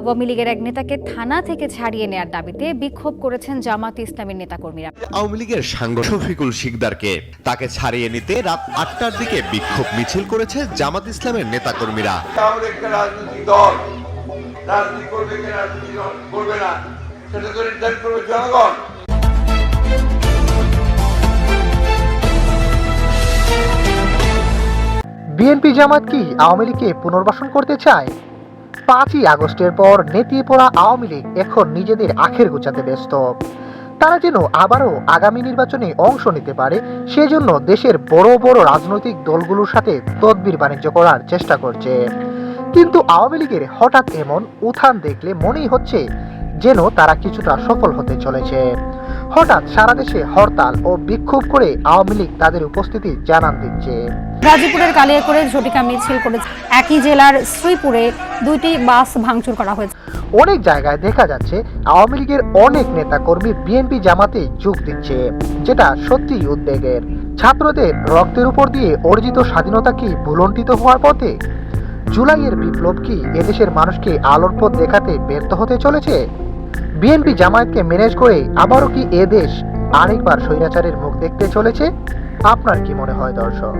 আওয়ামী লীগের এক নেতাকে থানা থেকে ছাড়িয়ে নেয়ার দাবিতে বিক্ষোভ করেছেন জামাত ইসলামীর নেতাকর্মীরা। আওয়ামী লীগের সাংগঠনিক শফিকুল শিকদারকে তাকে ছাড়িয়ে নিতে রাত আটটার দিকে বিক্ষোভ মিছিল করেছে জামাত ইসলামের নেতাকর্মীরা। রাজনৈতিক দল রাজনীতি করবে কি রাজনীতি করবে না। সেটা তো নির্ধারণ করবে জনগণ। বিএনপি জামাত কি আওয়ামী লীগকে পুনর্বাসন করতে চায়? পাঁচই আগস্টের পর নেতিয়ে পড়া আওয়ামী লীগ এখন নিজেদের আখের গোছাতে ব্যস্ত। তারা যেন আবারও আগামী নির্বাচনে অংশ নিতে পারে, সেজন্য দেশের বড় বড় রাজনৈতিক দলগুলোর সাথে তদবির বাণিজ্য করার চেষ্টা করছে। কিন্তু আওয়ামী লীগের হঠাৎ এমন উত্থান দেখলে মনেই হচ্ছে যেন তারা কিছুটা সফল হতে চলেছে। হঠাৎ সারা দেশে হরতাল ও বিক্ষোভ করে আওয়ামী লীগ তাদের উপস্থিতি জানান দিচ্ছে। গাজীপুরের কালিয়াকৈরে ঝটিকা মিছিল করেছে। একই জেলার শ্রীপুরে দুইটি বাস ভাঙচুর করা হয়েছে। অনেক জায়গায় দেখা যাচ্ছে আওয়ামী লীগের অনেক নেতা কর্মী বিএনপি জামাতে যোগ দিচ্ছে যেটা সত্যিই উদ্বেগের। ছাত্রদের রক্তের উপর দিয়ে অর্জিত স্বাধীনতা কি ভুলণ্ঠিত হওয়ার পথে? জুলাইয়ের বিপ্লব কি এদেশের মানুষকে আলোর পথ দেখাতে ব্যর্থ হতে চলেছে? বিএনপি জামায়াতকে ম্যানেজ করে আবারও কি এ দেশ আরেকবার স্বৈরাচারের মুখ দেখতে চলেছে? আপনার কি মনে হয় দর্শক?